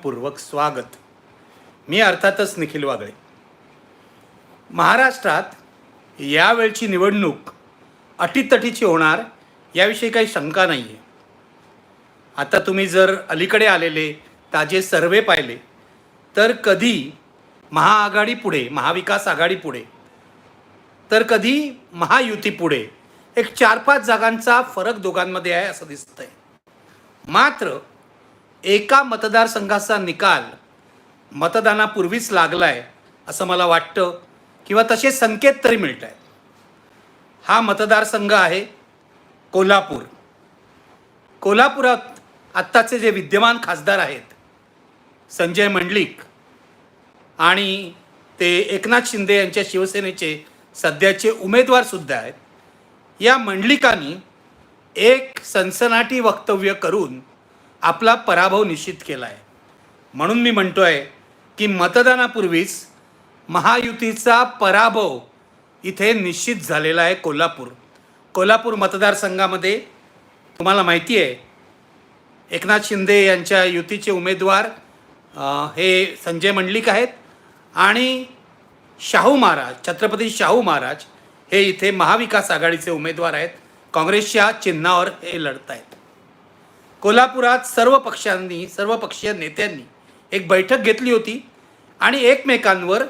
मनपूर्वक स्वागत. मी अर्थातच निखिल वागळे. महाराष्ट्रात यावेळची निवडणूक अटीतटीची होणार याविषयी काही शंका नाही आहे आता तुम्ही जर अलीकडे आलेले ताजे सर्वे पाहिले तर कधी महाआघाडी पुढे महाविकास आघाडी पुढे तर कधी महायुती पुढे एक चार पाच जागांचा फरक दोघांमध्ये आहे असं दिसतंय. मात्र एका मतदारसंघाचा निकाल मतदानापूर्वीच लागलाय असं मला वाटतं किंवा तसे संकेत तरी मिळत आहेत हा मतदारसंघ आहे कोल्हापूर. कोल्हापुरात आत्ताचे जे विद्यमान खासदार आहेत संजय मंडलिक आणि ते एकनाथ शिंदे यांच्या शिवसेनेचे सध्याचे उमेदवारसुद्धा आहेत. या मंडलिकांनी एक सनसनाटी वक्तव्य करून आपला पराभव निश्चित केला आहे म्हणून मी म्हणतो आहे की मतदानापूर्वीच महायुतीचा पराभव इथे निश्चित झालेला आहे कोल्हापूर. कोल्हापूर मतदारसंघामध्ये तुम्हाला माहिती आहे एकनाथ शिंदे यांच्या युतीचे उमेदवार हे संजय मंडलिक आहेत आणि शाहू महाराज छत्रपती शाहू महाराज हे इथे महाविकास आघाडीचे उमेदवार आहेत. काँग्रेसच्या चिन्हावर हे लढत आहेत कोल्हापुरात सर्व पक्षांनी सर्व पक्षीय नेत्यांनी एक बैठक घेतली होती आणि एकमेकांवर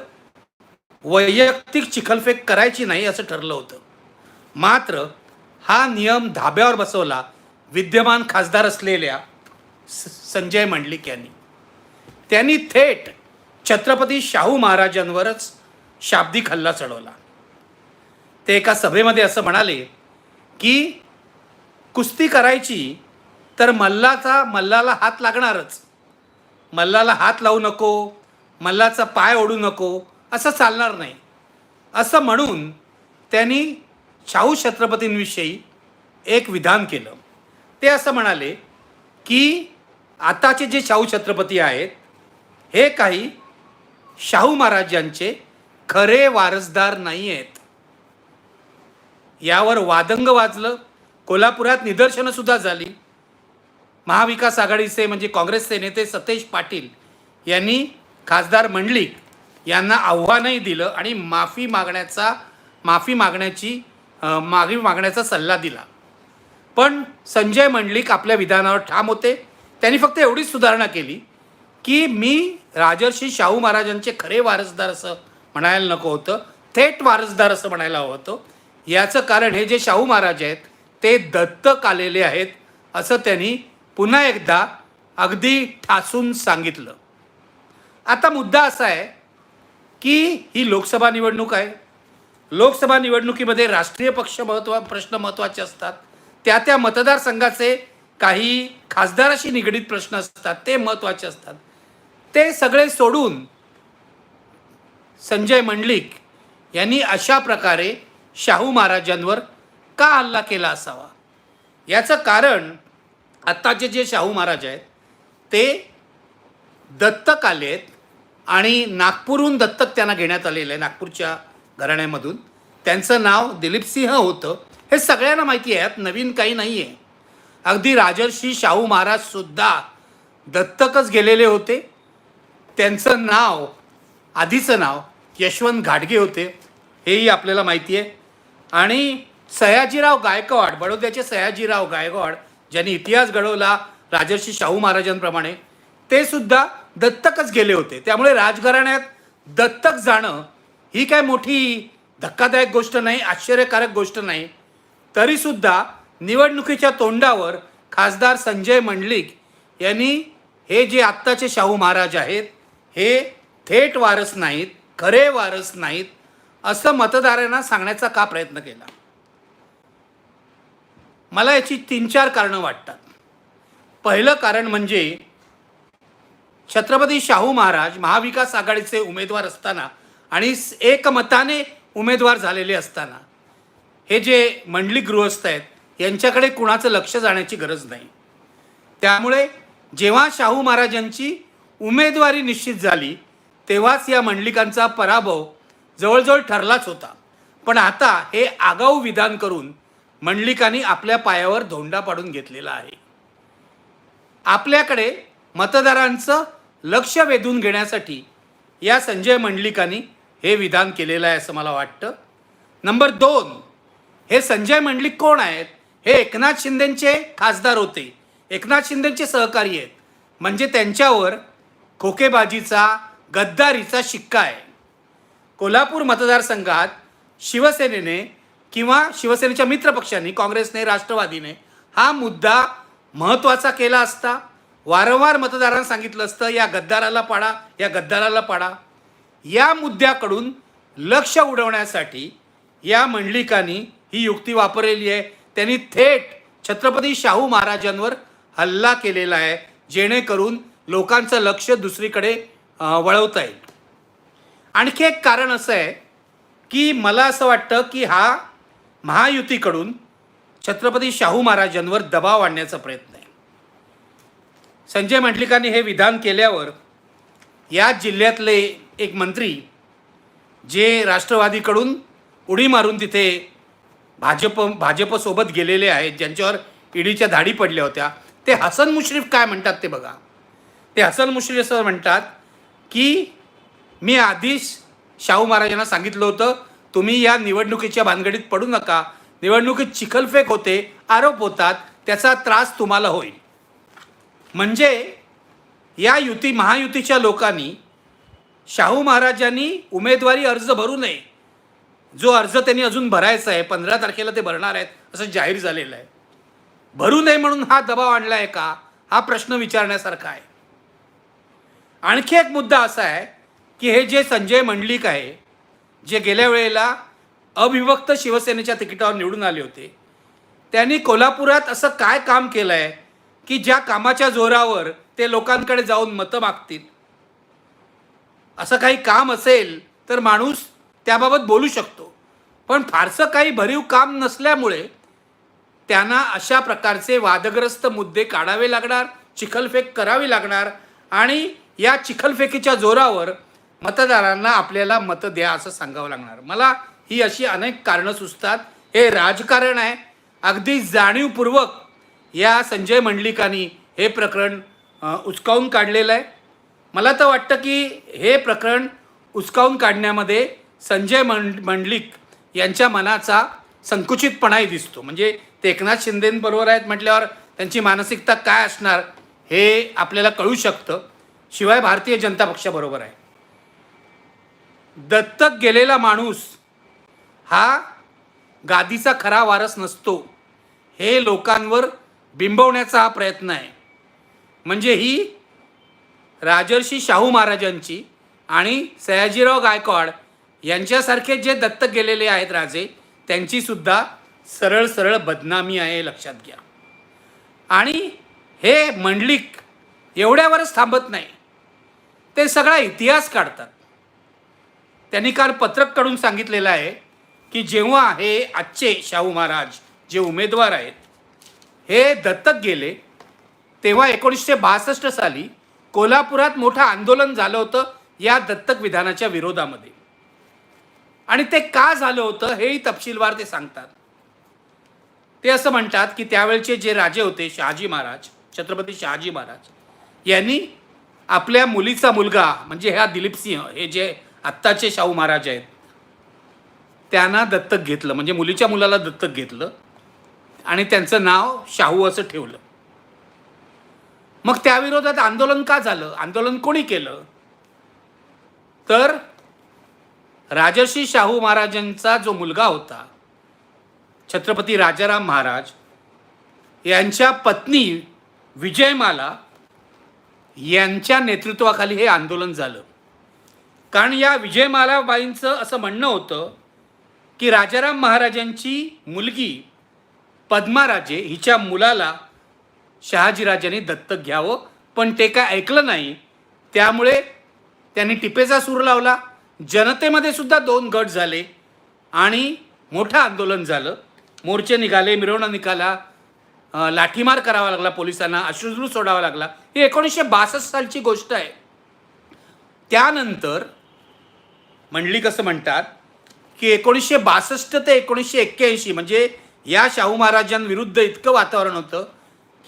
वैयक्तिक चिखलफेक करायची नाही असं ठरलं होतं. मात्र हा नियम धाब्यावर बसवला विद्यमान खासदार असलेल्या स- संजय मंडलिक यांनी. त्यांनी थेट छत्रपती शाहू महाराजांवरच शाब्दिक हल्ला चढवला. ते एका सभेमध्ये असं म्हणाले की कुस्ती करायची तर मल्लाचा मल्लाला हात लागणारच. मल्लाला हात लावू नको मल्लाचा पाय ओढू नको असं चालणार नाही. असं म्हणून त्यांनी शाहू छत्रपतींविषयी एक विधान केलं. ते असं म्हणाले की आताचे जे शाहू छत्रपती आहेत हे काही शाहू महाराजांचे खरे वारसदार नाही आहेत यावर वादंग वाजलं कोल्हापुरात निदर्शनंसुद्धा झाली. महाविकास आघाडीचे म्हणजे काँग्रेसचे नेते सतेज पाटील यांनी खासदार मंडलिक यांना आव्हानही दिलं आणि माफी मागण्याचा माफी मागण्याची माफी मागण्याचा सल्ला दिला. पण संजय मंडलिक आपल्या विधानावर ठाम होते. त्यांनी फक्त एवढीच सुधारणा केली की मी राजर्षी शाहू महाराजांचे खरे वारसदार असं म्हणायला नको होतं थेट वारसदार असं म्हणायला हवं होतं. याचं कारण हे जे शाहू महाराज आहेत ते दत्तक आलेले आहेत असं त्यांनी पुन्हा एकदा अगदी ठासून सांगितलं. आता मुद्दा असा आहे की ही लोकसभा निवडणूक आहे. लोकसभा निवडणुकीमध्ये राष्ट्रीय पक्ष महत्वा प्रश्न महत्त्वाचे असतात. त्या त्या मतदारसंघाचे काही खासदाराशी निगडीत प्रश्न असतात ते महत्त्वाचे असतात. ते सगळे सोडून संजय मंडलिक यांनी अशा प्रकारे शाहू महाराजांवर का हल्ला केला असावा? याचं कारण आत्ताचे जे शाहू महाराज आहेत ते दत्तक आले आहेत आणि नागपूरहून दत्तक त्यांना घेण्यात आलेलं आहे नागपूरच्या घराण्यामधून. त्यांचं नाव दिलीपसिंह होतं. हे सगळ्यांना माहिती आहे नवीन काही नाही आहे अगदी राजर्षी शाहू महाराजसुद्धा दत्तकच गेलेले होते. त्यांचं नाव आधीचं नाव यशवंत घाटगे होते. हेही आपल्याला माहिती आहे. आणि सयाजीराव गायकवाड बडोद्याचे सयाजीराव गायकवाड ज्यांनी इतिहास घडवला राजर्षी शाहू महाराजांप्रमाणे ते सुद्धा दत्तकच गेले होते. त्यामुळे राजघराण्यात दत्तक जाणं ही काय मोठी धक्कादायक गोष्ट नाही आश्चर्यकारक गोष्ट नाही. तरीसुद्धा निवडणुकीच्या तोंडावर खासदार संजय मंडलिक यांनी हे जे आत्ताचे शाहू महाराज आहेत हे थेट वारस नाहीत खरे वारस नाहीत असं मतदारांना सांगण्याचा का प्रयत्न केला? मला याची तीन चार कारणं वाटतात. पहिलं कारण म्हणजे छत्रपती शाहू महाराज महाविकास आघाडीचे उमेदवार असताना आणि एकमताने उमेदवार झालेले असताना हे जे मंडली गृहस्थ आहेत यांच्याकडे कुणाचं लक्ष जाण्याची गरज नाही. त्यामुळे जेव्हा शाहू महाराजांची उमेदवारी निश्चित झाली तेव्हाच या मंडलिकांचा पराभव जवळजवळ ठरलाच होता. पण आता हे आगाऊ विधान करून मंडलिकांनी आपल्या पायावर धोंडा पाडून घेतलेला आहे. आपल्याकडे मतदारांचं लक्ष वेधून घेण्यासाठी या संजय मंडलिकांनी हे विधान केलेलं आहे असं मला वाटतं. नंबर दोन हे संजय मंडलिक कोण आहेत? हे एकनाथ शिंदेंचे खासदार होते. एकनाथ शिंदेंचे सहकारी आहेत. म्हणजे त्यांच्यावर खोकेबाजीचा गद्दारीचा शिक्का आहे. कोल्हापूर मतदारसंघात शिवसेनेने किंवा शिवसेनेच्या मित्रपक्षांनी काँग्रेसने राष्ट्रवादीने हा मुद्दा महत्त्वाचा केला असता वारंवार मतदारांना सांगितलं असतं या गद्दाराला पाडा या गद्दाराला पाडा. या मुद्द्याकडून लक्ष उडवण्यासाठी या मंडलिकांनी ही युक्ती वापरलेली आहे. त्यांनी थेट छत्रपती शाहू महाराजांवर हल्ला केलेला आहे जेणेकरून लोकांचं लक्ष दुसरीकडे वळवता येईल. आणखी एक कारण असं आहे की मला असं वाटतं की हा महायुतीकडून छत्रपती शाहू महाराजांवर दबाव आणण्याचा प्रयत्न आहे. संजय मांडलिकांनी हे विधान केल्यावर या जिल्ह्यातले एक मंत्री जे राष्ट्रवादीकडून उडी मारून तिथे भाजप भाजपसोबत गेलेले आहेत ज्यांच्यावर ईडीच्या धाडी पडल्या होत्या ते हसन मुश्रीफ काय म्हणतात ते बघा. ते हसन मुश्रीफ असं म्हणतात की मी आधीच शाहू महाराजांना सांगितलं होतं तुम्ही या निवडणुकीच्या भानगडीत पडू नका. निवडणुकीत चिखलफेक होते आरोप होतात त्याचा त्रास तुम्हाला होईल. म्हणजे या युती महायुतीच्या लोकांनी शाहू महाराजांनी उमेदवारी अर्ज भरू नये. जो अर्ज त्यांनी अजून भरायचा आहे पंधरा तारखेला ते भरणार आहेत असं जाहीर झालेलं आहे. भरू नये म्हणून हा दबाव आणला आहे का? हा प्रश्न विचारण्यासारखा आहे. आणखी एक मुद्दा असा आहे की हे जे संजय मंडलिक आहे जे गेल्या वेळेला अविभक्त शिवसेनेच्या तिकिटावर निवडून आले होते त्यांनी कोल्हापुरात असं काय काम केलं आहे की ज्या कामाच्या जोरावर ते लोकांकडे जाऊन मतं मागतील? असं काही काम असेल तर माणूस त्याबाबत बोलू शकतो. पण फारसं काही भरीव काम नसल्यामुळे त्यांना अशा प्रकारचे वादग्रस्त मुद्दे काढावे लागणार चिखलफेक करावी लागणार आणि या चिखलफेकीच्या जोरावर मतदारांना आपल्याला मतं द्या असं सांगावं लागणार. मला ही अशी अनेक कारणं सुचतात. हे राजकारण आहे. अगदी जाणीवपूर्वक या संजय मंडलिकांनी हे प्रकरण उचकावून काढलेलं आहे. मला तर वाटतं की हे प्रकरण उचकावून काढण्यामध्ये संजय मंड मंडलिक यांच्या मनाचा संकुचितपणाही दिसतो. म्हणजे ते एकनाथ शिंदेबरोबर आहेत म्हटल्यावर त्यांची मानसिकता काय असणार हे आपल्याला कळू शकतं. शिवाय भारतीय जनता पक्षाबरोबर आहे. दत्तक गेलेला माणूस हा गादीचा खरा वारस नसतो. हे लोकांवर बिंबवण्याचा हा प्रयत्न आहे. म्हणजे ही राजर्षी शाहू महाराजांची आणि सयाजीराव गायकवाड यांच्यासारखे जे दत्तक गेलेले आहेत राजे त्यांचीसुद्धा सरळ सरळ बदनामी आहे लक्षात घ्या. आणि हे मंडलिक एवढ्यावरच थांबत नाही. ते सगळा इतिहास काढतात. त्यांनी काल पत्रक काढून सांगितलेलं आहे की जेव्हा हे आजचे शाहू महाराज जे उमेदवार आहेत हे दत्तक गेले तेव्हा एकोणीसशे बासष्ट साली कोल्हापुरात मोठं आंदोलन झालं होतं या दत्तक विधानाच्या विरोधामध्ये. आणि ते का झालं होतं हेही तपशीलवार ते सांगतात. ते असं म्हणतात की त्यावेळचे जे राजे होते शहाजी महाराज छत्रपती शहाजी महाराज यांनी आपल्या मुलीचा मुलगा म्हणजे ह्या दिलीप सिंह हे जे आत्ताचे शाहू महाराज आहेत. त्यांना दत्तक घेतलं म्हणजे मुलीच्या मुलाला दत्तक घेतलं आणि त्यांचं नाव शाहू असं ठेवलं. मग त्याविरोधात आंदोलन का झालं? आंदोलन कोणी केलं? तर राजर्षी शाहू महाराजांचा जो मुलगा होता छत्रपती राजाराम महाराज यांच्या पत्नी विजयमाला यांच्या नेतृत्वाखाली हे आंदोलन झालं. कारण या विजयमालाबाईंचं असं म्हणणं होतं की राजाराम महाराजांची मुलगी पद्माराजे हिच्या मुलाला शहाजीराजांनी दत्तक घ्यावं. पण ते काय ऐकलं नाही. त्यामुळे त्यांनी टिपेचा सूर लावला. जनतेमध्ये सुद्धा दोन गट झाले आणि मोठं आंदोलन झालं. मोर्चे निघाले मिरवणा निघाला लाठीमार करावा लागला पोलिसांना अश्रुधू सोडावा लागला. ही एकोणीसशे बासष्ट सालची गोष्ट आहे. त्यानंतर मंडळी कसं म्हणतात? की एकोणीसशे बासष्ट ते एकोणीसशे एक्क्याऐंशी म्हणजे या शाहू महाराजांविरुद्ध इतकं वातावरण होतं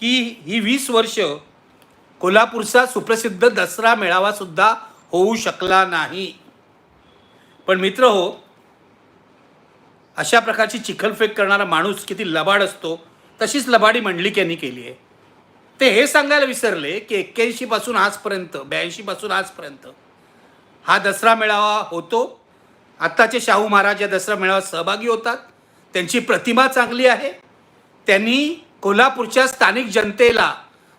की ही वीस वर्ष कोल्हापूरचा सुप्रसिद्ध दसरा मेळावासुद्धा होऊ शकला नाही. पण मित्र हो अशा प्रकारची चिखलफेक करणारा माणूस किती लबाड असतो तशीच लबाडी मंडलिक यांनी केली आहे. ते हे सांगायला विसरले की एक्क्याऐंशीपासून आजपर्यंत ब्याऐंशीपासून आजपर्यंत हा दसरा मेळावा होतो. आत्ताचे शाहू महाराज या दसरा मेळाव्यात सहभागी होतात. त्यांची प्रतिमा चांगली आहे. त्यांनी कोल्हापूरच्या स्थानिक जनतेला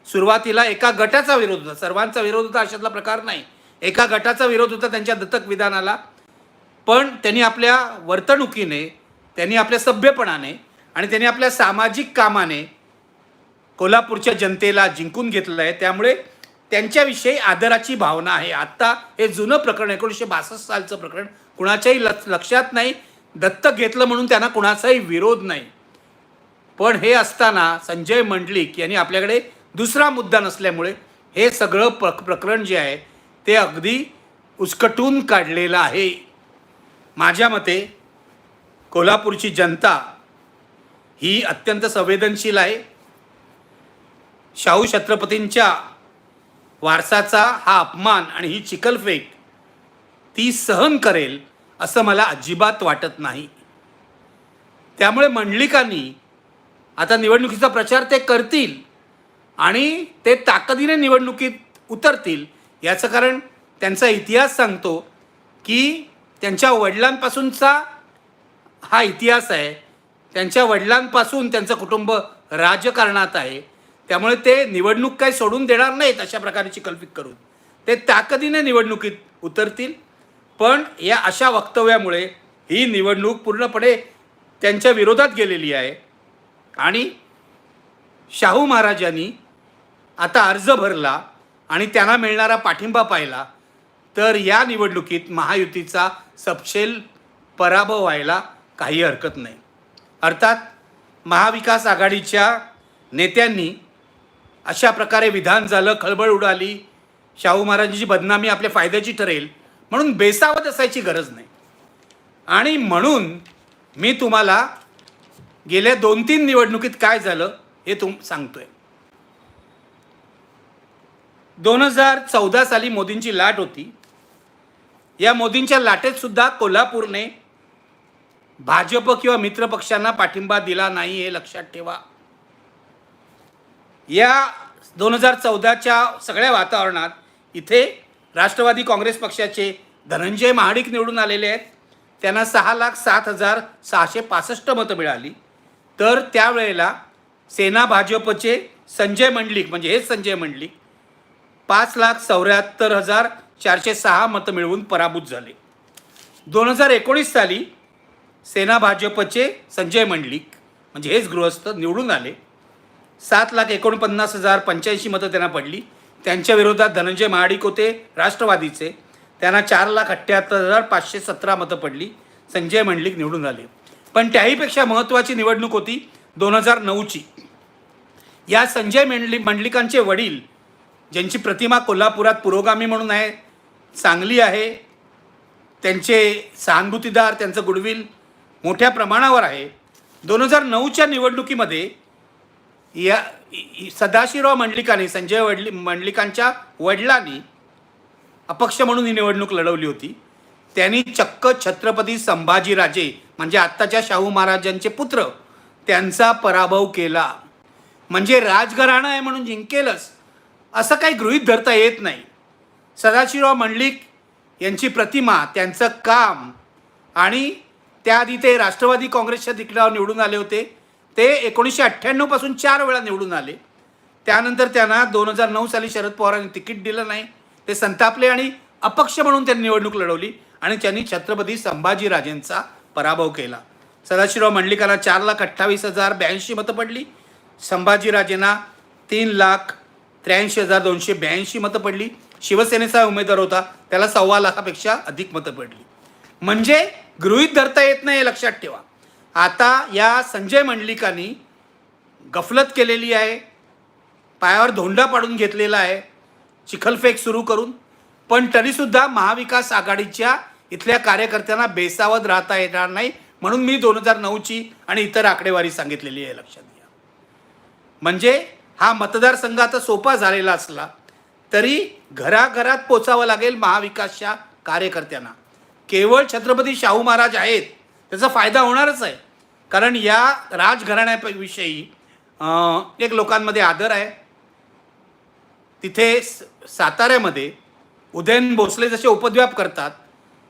सुरुवातीला एका गटाचा विरोध होता. सर्वांचा विरोध होता अशातला प्रकार नाही. एका गटाचा विरोध होता त्यांच्या दत्तक विधानाला. पण त्यांनी आपल्या वर्तणुकीने त्यांनी आपल्या सभ्यपणाने आणि त्यांनी आपल्या सामाजिक कामाने कोल्हापूरच्या जनतेला जिंकून घेतलेलं आहे. त्यामुळे त्यांच्याविषयी आदराची भावना आहे. आत्ता हे जुनं प्रकरण एकोणीसशे बासष्ट सालचं प्रकरण कुणाच्याही लक्ष लक्षात नाही. दत्तक घेतलं म्हणून त्यांना कुणाचाही विरोध नाही. पण हे असताना संजय मंडलिक यांनी आपल्याकडे दुसरा मुद्दा नसल्यामुळे हे सगळं प्र प्रकरण जे आहे ते अगदी उचकटून काढलेलं आहे. माझ्या मते कोल्हापूरची जनता ही अत्यंत संवेदनशील आहे. शाहू छत्रपतींच्या वारसाचा हा अपमान आणि ही चिखलफेक ती सहन करेल असं मला अजिबात वाटत नाही. त्यामुळे मंडलिकांनी आता निवडणुकीचा प्रचार ते करतील आणि ते ताकदीने निवडणुकीत उतरतील याचं कारण त्यांचा इतिहास सांगतो की त्यांच्या वडिलांपासूनचा हा इतिहास आहे. त्यांच्या वडिलांपासून त्यांचं कुटुंब राजकारणात आहे. त्यामुळे ते निवडणूक काय सोडून देणार नाहीत अशा प्रकारची कल्पित करून. ते ताकदीने निवडणुकीत उतरतील पण या अशा वक्तव्यामुळे ही निवडणूक पूर्णपणे त्यांच्या विरोधात गेलेली आहे. आणि शाहू महाराजांनी आता अर्ज भरला आणि त्यांना मिळणारा पाठिंबा पाहिला तर या निवडणुकीत महायुतीचा सपशेल पराभव व्हायला काही हरकत नाही. अर्थात महाविकास आघाडीच्या नेत्यांनी अशा प्रकारे विधान झालं खळबळ उडाली. शाहू महाराजांची बदनामी आपल्या फायद्याची ठरेल. म्हणून बेसावत असायची गरज नाही. आणि म्हणून मी तुम्हाला गेल्या दोन तीन निवडणुकीत काय झालं हे तुम सांगतोय. दोन हजार चौदा साली मोदींची लाट होती. या मोदींच्या लाटेत सुद्धा कोल्हापूरने भाजप किंवा मित्रपक्षांना पाठिंबा दिला नाही हे लक्षात ठेवा. या दोन हजार चौदाच्या सगळ्या वातावरणात इथे राष्ट्रवादी काँग्रेस पक्षाचे धनंजय महाडिक निवडून आलेले आहेत. त्यांना सहा लाख सात हजार सहाशे पासष्ट मतं मिळाली. तर त्यावेळेला सेना भाजपचे संजय मंडलिक म्हणजे हेच संजय मंडलिक पाच लाख चौऱ्याहत्तर हजार चारशे सहा मतं मिळवून पराभूत झाले. दोन हजार एकोणीस साली सेना भाजपचे संजय मंडलिक म्हणजे हेच गृहस्थ निवडून आले. सात लाख एकोणपन्नास हजार पंच्याऐंशी मतं त्यांना पडली. त्यांच्या विरोधात धनंजय महाडिक होते राष्ट्रवादीचे. त्यांना चार लाख अठ्ठ्याहत्तर हजार पाचशे सतरा मतं पडली. संजय मंडलिक निवडून आले. पण त्याहीपेक्षा महत्त्वाची निवडणूक होती दोन हजार नऊची. या संजय मेंडली मंडलिकांचे वडील ज्यांची प्रतिमा कोल्हापुरात पुरोगामी म्हणून आहे चांगली आहे त्यांचे सहानुभूतीदार त्यांचं गुडविल मोठ्या प्रमाणावर आहे. दोन हजार नऊच्या निवडणुकीमध्ये या सदाशिवराव मंडलिकांनी संजय वडली मंडलिकांच्या वडिलांनी अपक्ष म्हणून ही निवडणूक लढवली होती. त्यांनी चक्क छत्रपती संभाजीराजे म्हणजे आत्ताच्या शाहू महाराजांचे पुत्र त्यांचा पराभव केला. म्हणजे राजघराणं आहे म्हणून जिंकेलच असं काही गृहीत धरता येत नाही. सदाशिवराव मंडलिक यांची प्रतिमा त्यांचं काम आणि त्याआधी ते राष्ट्रवादी काँग्रेसच्या तिकडावर निवडून आले होते. ते एकोणीसशे अठ्ठ्याण्णवपासून चार वेळा निवडून आले. त्यानंतर त्यांना दोन हजार नऊ साली शरद पवारांनी तिकीट दिलं नाही. ते संतापले आणि अपक्ष म्हणून त्यांनी निवडणूक लढवली आणि त्यांनी छत्रपती संभाजीराजेंचा पराभव केला. सदाशिवराव मंडलिकांना चार लाख अठ्ठावीस हजार ब्याऐंशी मतं पडली. संभाजीराजेंना तीन लाख त्र्याऐंशी हजार दोनशे ब्याऐंशी मतं पडली. शिवसेनेचा उमेदवार होता त्याला सव्वा लाखापेक्षा अधिक मतं पडली. म्हणजे गृहीत धरता येत नाही हे लक्षात ठेवा. आता या संजय मंडलिकांनी गफलत केलेली आहे पायावर धोंडा पाडून घेतलेला आहे चिखलफेक सुरू करून पण तरीसुद्धा महाविकास आघाडीच्या इथल्या कार्यकर्त्यांना बेसावत राहता येणार नाही म्हणून मी दोन हजार नऊची आणि इतर आकडेवारी सांगितलेली आहे लक्षात घ्या. म्हणजे हा मतदारसंघ आता सोपा झालेला असला तरी घराघरात पोचावं लागेल महाविकासच्या कार्यकर्त्यांना. केवळ छत्रपती शाहू महाराज आहेत त्याचा फायदा होणारच आहे. कारण या राजघराण्याविषयी एक लोकांमध्ये आदर आहे. तिथे स- साताऱ्यामध्ये उदयन भोसले जसे उपद्व्याप करतात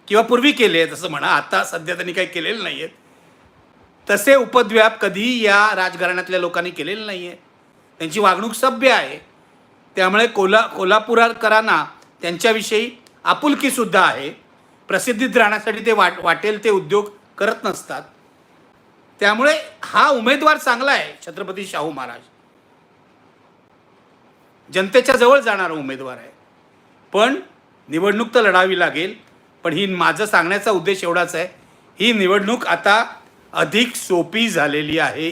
किंवा पूर्वी केले आहेत असं म्हणा आता सध्या त्यांनी काही केलेलं नाही आहेत तसे उपद्व्याप कधीही या राजघराण्यातल्या लोकांनी केलेले नाही आहे त्यांची वागणूक सभ्य आहे. त्यामुळे कोल्हा कोल्हापूरकरांना त्यांच्याविषयी आपुलकीसुद्धा आहे. प्रसिद्धीत राहण्यासाठी ते वाट वाटेल ते उद्योग करत नसतात. त्यामुळे हा उमेदवार चांगला आहे छत्रपती शाहू महाराज. जनतेच्या जवळ जाणारा उमेदवार आहे. पण निवडणूक तर लढावी लागेल पण ही माझं सांगण्याचा उद्देश एवढाच आहे. ही निवडणूक आता अधिक सोपी झालेली आहे.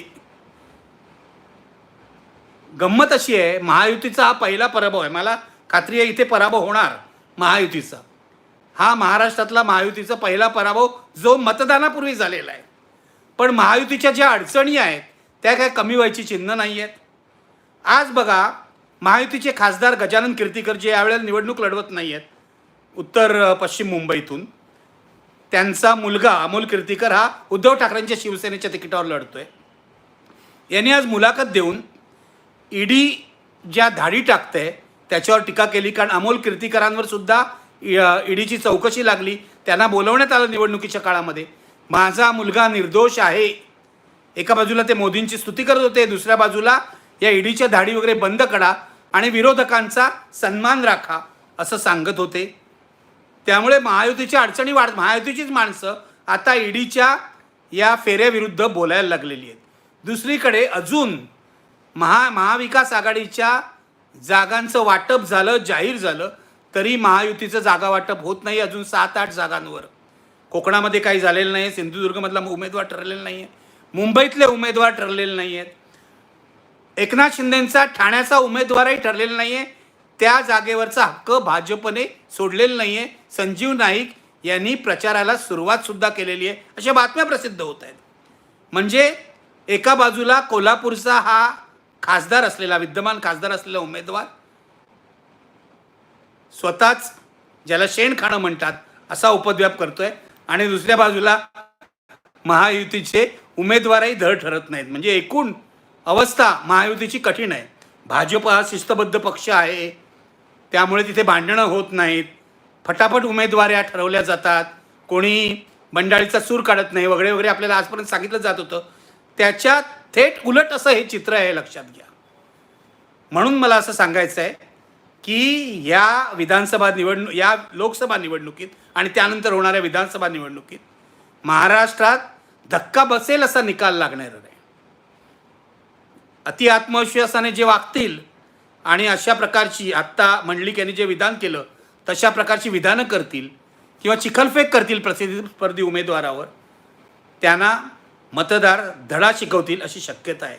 गंमत अशी आहे महायुतीचा हा पहिला पराभव आहे. मला खात्री आहे इथे पराभव होणार महायुतीचा. हा महाराष्ट्रातला महायुतीचा पहिला पराभव जो मतदानापूर्वी झालेला आहे. पण महायुतीच्या ज्या अडचणी आहेत त्या काय कमी व्हायची चिन्ह नाही आहेत आज बघा महायुतीचे खासदार गजानन कीर्तीकर जे यावेळेला निवडणूक लढवत नाही आहेत उत्तर पश्चिम मुंबईतून. त्यांचा मुलगा अमोल कीर्तीकर हा उद्धव ठाकरेंच्या शिवसेनेच्या तिकिटावर लढतोय. यांनी आज मुलाखत देऊन ईडी ज्या धाडी टाकते त्याच्यावर टीका केली कारण अमोल कीर्तीकरांवर सुद्धा ईडीची चौकशी लागली. त्यांना बोलवण्यात आलं निवडणुकीच्या काळामध्ये. माझा मुलगा निर्दोष आहे. एका बाजूला ते मोदींची स्तुती करत होते दुसऱ्या बाजूला या ईडीच्या धाडी वगैरे बंद करा आणि विरोधकांचा सन्मान राखा असं सांगत होते. त्यामुळे महायुतीच्या अडचणी वाढ महायुतीचीच माणसं आता ईडीच्या या फेऱ्याविरुद्ध बोलायला लागलेली आहेत. दुसरीकडे अजून महा महाविकास आघाडीच्या जागांचं वाटप झालं जाहीर झालं तरी महायुतीचं जागा वाटप होत नाही अजून सात आठ जागांवर. कोकणामध्ये काही झालेलं नाही आहे सिंधुदुर्गमधला उमेदवार ठरलेला नाही आहे मुंबईतले उमेदवार ठरलेले नाही आहेत एकनाथ शिंदेंचा ठाण्याचा उमेदवारही ठरलेला नाही आहे त्या जागेवरचा हक्क भाजपने सोडलेला नाही आहे संजीव नाईक यांनी प्रचाराला सुरुवातसुद्धा केलेली आहे अशा बातम्या प्रसिद्ध होत आहेत. म्हणजे एका बाजूला कोल्हापूरचा हा खासदार असलेला विद्यमान खासदार असलेला उमेदवार स्वतःच ज्याला शेण खाणं म्हणतात असा उपद्व्याप करतोय. आणि दुसऱ्या बाजूला महायुतीचे उमेदवारही धड ठरत नाहीत. म्हणजे एकूण अवस्था महायुतीची कठीण आहे. भाजप हा शिस्तबद्ध पक्ष आहे. त्यामुळे तिथे भांडणं होत नाहीत. फटाफट उमेदवाऱ्या ठरवल्या जातात. कोणी बंडाळीचा सूर काढत नाही. वगैरे वगैरे आपल्याला आजपर्यंत सांगितलं जात होतं. त्याच्या थेट उलट असं हे चित्र आहे लक्षात घ्या. म्हणून मला असं सांगायचं आहे की या विधानसभा निवडणूक या लोकसभा निवडणुकीत आणि त्यानंतर होणाऱ्या विधानसभा निवडणुकीत महाराष्ट्रात धक्का बसेल असा निकाल लागणार आहे. अति आत्मविश्वासाने जे वागतील आणि अशा प्रकारची आत्ता मंडलिक यांनी जे विधान केलं तशा प्रकारची विधानं करतील किंवा चिखलफेक करतील प्रतिस्पर्धी उमेदवारावर त्यांना मतदार धडा शिकवतील अशी शक्यता आहे.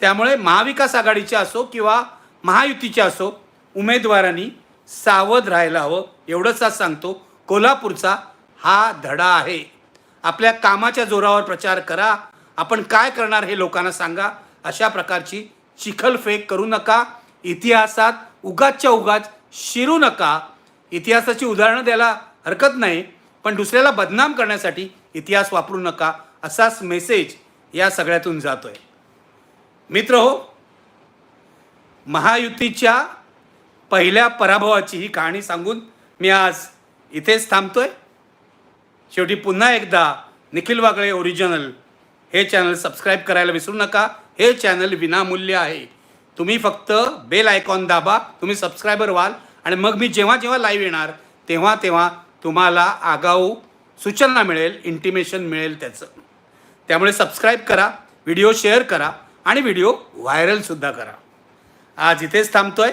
त्यामुळे महाविकास आघाडीच्या असो किंवा महायुतीच्या असो उमेदवारांनी सावध राहायला हवं. एवढंच आज सांगतो कोल्हापूरचा हा धडा आहे. आपल्या कामाच्या जोरावर प्रचार करा. आपण काय करणार हे लोकांना सांगा. अशा प्रकारची चिखलफेक करू नका. इतिहासात उगाचच्या उगाच शिरू नका. इतिहासाची उदाहरणं द्यायला हरकत नाही पण दुसऱ्याला बदनाम करण्यासाठी इतिहास वापरू नका. असाच मेसेज या सगळ्यातून जातोय. मित्र हो महायुतीच्या पहिल्या पराभवाची ही कहाणी सांगून मी आज इथेच थांबतोय. शेवटी पुन्हा एकदा निखिल वागळे ओरिजिनल हे चॅनल सबस्क्राईब करायला विसरू नका. हे चॅनल विनामूल्य आहे. तुम्ही फक्त बेल आयकॉन दाबा तुम्ही सबस्क्रायबर व्हाल आणि मग मी जेव्हा जेव्हा लाईव्ह येणार तेव्हा तेव्हा तुम्हाला आगाऊ सूचना मिळेल इंटिमेशन मिळेल त्याचं. त्यामुळे सबस्क्राईब करा व्हिडिओ शेअर करा आणि व्हिडिओ व्हायरलसुद्धा करा. आज इथेच थांबतो आहे